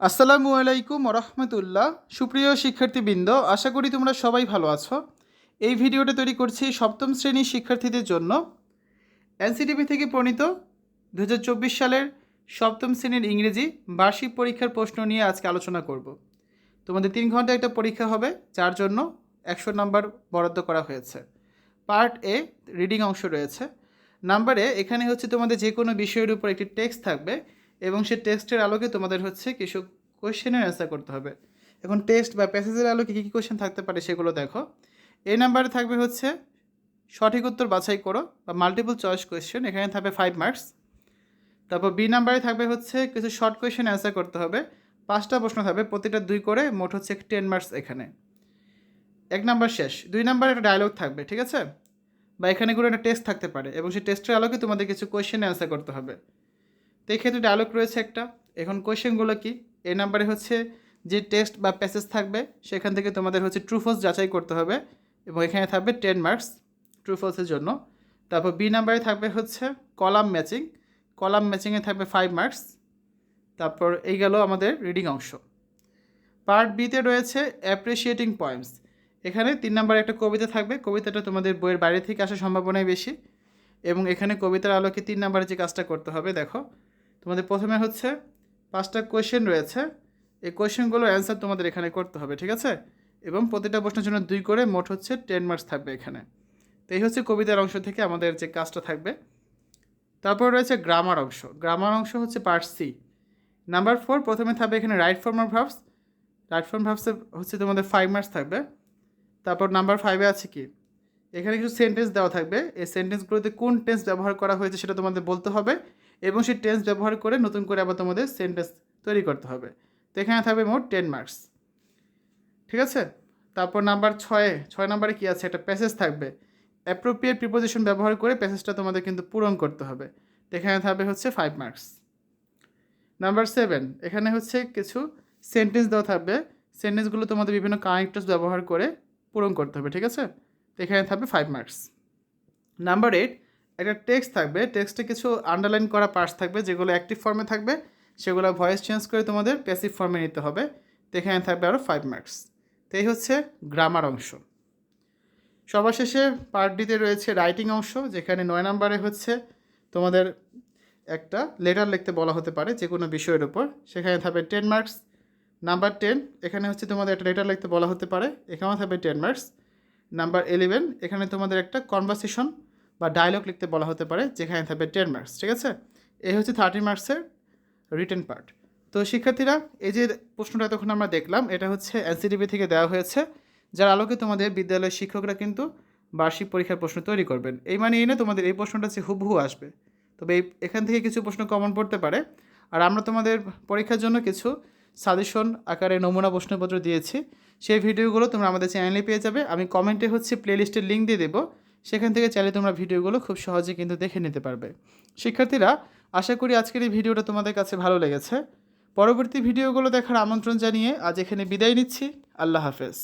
আসসালামু আলাইকুম রহমতুল্লাহ সুপ্রিয় শিক্ষার্থীবৃন্দ, আশা করি তোমরা সবাই ভালো আছো। এই ভিডিওটা তৈরি করছি সপ্তম শ্রেণির শিক্ষার্থীদের জন্য। এনসিটিভি থেকে প্রণীত দু হাজার চব্বিশ সালের সপ্তম শ্রেণির ইংরেজি বার্ষিক পরীক্ষার প্রশ্ন নিয়ে আজকে আলোচনা করব। তোমাদের তিন ঘণ্টা একটা পরীক্ষা হবে, যার জন্য একশো নাম্বার বরাদ্দ করা হয়েছে। পার্ট এ রিডিং অংশ রয়েছে। নাম্বারে এখানে হচ্ছে তোমাদের যে কোনো বিষয়ের উপর একটি টেক্সট থাকবে। এবং সে টেক্সটের আলোকে তোমাদের হচ্ছে কিছু কোয়েশ্চেনের অ্যান্সার করতে হবে। এখন টেক্সট বা প্যাসেজের আলোকে কী কী কোয়েশ্চেন থাকতে পারে সেগুলো দেখো। এই নাম্বারে থাকবে হচ্ছে, সঠিক উত্তর বাছাই করো বা মাল্টিপল চয়েস কোয়েশ্চেন এখানে থাকবে ফাইভ মার্কস তারপর বি নাম্বারে থাকবে হচ্ছে, কিছু শর্ট কোয়েশ্চেন অ্যান্সার করতে হবে। পাঁচটা প্রশ্ন থাকবে, প্রতিটা দুই করে মোট হচ্ছে টেন মার্কস এখানে। এক নাম্বার শেষ। দুই নাম্বারে একটা ডায়লগ থাকবে, ঠিক আছে? বা এখানে কোনো একটা টেস্ট থাকতে পারে এবং সেই টেস্টের আলোকে তোমাদের কিছু কোয়েশ্চেন অ্যান্সার করতে হবে। তো এই ক্ষেত্রে ডায়লগ রয়েছে একটা। এখন কোয়েশ্চেনগুলো কি? এই নাম্বারে হচ্ছে যে টেস্ট বা প্যাসেজ থাকবে, সেখান থেকে তোমাদের হচ্ছে ট্রুফলস যাচাই করতে হবে এবং এখানে থাকবে টেন মার্কস ট্রুফলসের জন্য। তারপর বি নাম্বারে থাকবে হচ্ছে কলাম ম্যাচিং কলাম ম্যাচিংয়ে থাকবে ফাইভ মার্কস তারপর এই গেল আমাদের রিডিং অংশ। পার্ট বিতে রয়েছে অ্যাপ্রিসিয়েটিং পয়েন্টস এখানে তিন নাম্বার একটা কবিতা থাকবে, কবিতাটা তোমাদের বইয়ের বাইরে থেকে আসার সম্ভাবনাই বেশি। এবং এখানে কবিতার আলোকে তিন নাম্বারে যে কাজটা করতে হবে, দেখো। তোমাদের প্রথমে হচ্ছে পাঁচটা কোয়েশ্চেন রয়েছে। এই কোয়েশ্চেনগুলোর অ্যান্সার তোমাদের এখানে করতে হবে, ঠিক আছে? এবং প্রতিটা প্রশ্নের জন্য দুই করে মোট হচ্ছে টেন মার্কস থাকবে এখানে। তো এই হচ্ছে কবিতার অংশ থেকে আমাদের যে কাজটা থাকবে। তারপর রয়েছে গ্রামার অংশ। গ্রামার অংশ হচ্ছে পার্ট সি নাম্বার ফোর প্রথমে থাকবে এখানে রাইট ফর্ম ফর্মার ভার্বস রাইট ফর্ম ভার্বসে হচ্ছে তোমাদের ফাইভ মার্কস থাকবে। তারপর নাম্বার ফাইভে আছে কি? এখানে কিছু সেন্টেন্স দেওয়া থাকবে। এই সেন্টেন্সগুলোতে কোন টেন্স ব্যবহার করা হয়েছে সেটা তোমাদের বলতে হবে। এবং সেই টেন্স ব্যবহার করে নতুন করে আবার তোমাদের সেন্টেন্স তৈরি করতে হবে। তো এখানে থাকবে মোট টেন মার্কস ঠিক আছে? তারপর নাম্বার ছয়ে, ছয় নাম্বারে কী আছে? একটা প্যাসেজ থাকবে। অ্যাপ্রোপ্রিয়েট প্রিপোজিশন ব্যবহার করে প্যাসেজটা তোমাদের কিন্তু পূরণ করতে হবে। তো এখানে থাকবে হচ্ছে ফাইভ মার্কস নাম্বার সেভেন এখানে হচ্ছে কিছু সেন্টেন্স দেওয়া থাকবে। সেন্টেন্সগুলো তোমাদের বিভিন্ন কানেক্টার্স ব্যবহার করে পূরণ করতে হবে, ঠিক আছে? তো এখানে থাকবে ফাইভ মার্কস নাম্বার এইট একটা টেক্সট থাকবে। টেক্সটে কিছু আন্ডারলাইন করা পার্টস থাকবে, যেগুলো অ্যাক্টিভ ফর্মে থাকবে। সেগুলো ভয়েস চেঞ্জ করে তোমাদের প্যাসিভ ফর্মে নিতে হবে। তো এখানে থাকবে আরও ফাইভ মার্কস তো এই হচ্ছে গ্রামার অংশ। সবার শেষে পার্ট ডিতে রয়েছে রাইটিং অংশ, যেখানে নয় নাম্বারে হচ্ছে তোমাদের একটা লেটার লিখতে বলা হতে পারে যে কোনো বিষয়ের উপর। সেখানে থাকবে টেন মার্কস নাম্বার টেন এখানে হচ্ছে তোমাদের একটা লেটার লিখতে বলা হতে পারে। এখানেও থাকবে টেন মার্কস নাম্বার ইলেভেন এখানে তোমাদের একটা কনভারসেশন বা ডায়লগ লিখতে বলা হতে পারে, যেখানে থাকবে টেন মার্কস ঠিক আছে? এই হচ্ছে থার্টি মার্কসের রিটেন পার্ট তো শিক্ষার্থীরা, এই যে প্রশ্নটা তখন আমরা দেখলাম, এটা হচ্ছে এনসিটিভি থেকে দেওয়া হয়েছে, যার আলোকে তোমাদের বিদ্যালয়ের শিক্ষকরা কিন্তু বার্ষিক পরীক্ষার প্রশ্ন তৈরি করবেন। এই মানে এনে তোমাদের এই প্রশ্নটা হচ্ছে হুবহু আসবে। তবে এই, এখান থেকে কিছু প্রশ্ন কমন পড়তে পারে। আর আমরা তোমাদের পরীক্ষার জন্য কিছু সাজেশন আকারে নমুনা প্রশ্নপত্র দিয়েছি। সেই ভিডিওগুলো তোমরা আমাদের চ্যানেলে পেয়ে যাবে। আমি কমেন্টে হচ্ছে প্লেলিস্টের লিঙ্ক দিয়ে দেবো। সেখান থেকে চাইলে তোমরা ভিডিওগুলো খুব সহজে কিন্তু দেখে নিতে পারবে। শিক্ষার্থীরা, আশা করি আজকের এই ভিডিওটা তোমাদের কাছে ভালো লেগেছে। পরবর্তী ভিডিওগুলো দেখার আমন্ত্রণ জানিয়ে আজ এখানে বিদায় নিচ্ছি। আল্লাহ হাফেজ।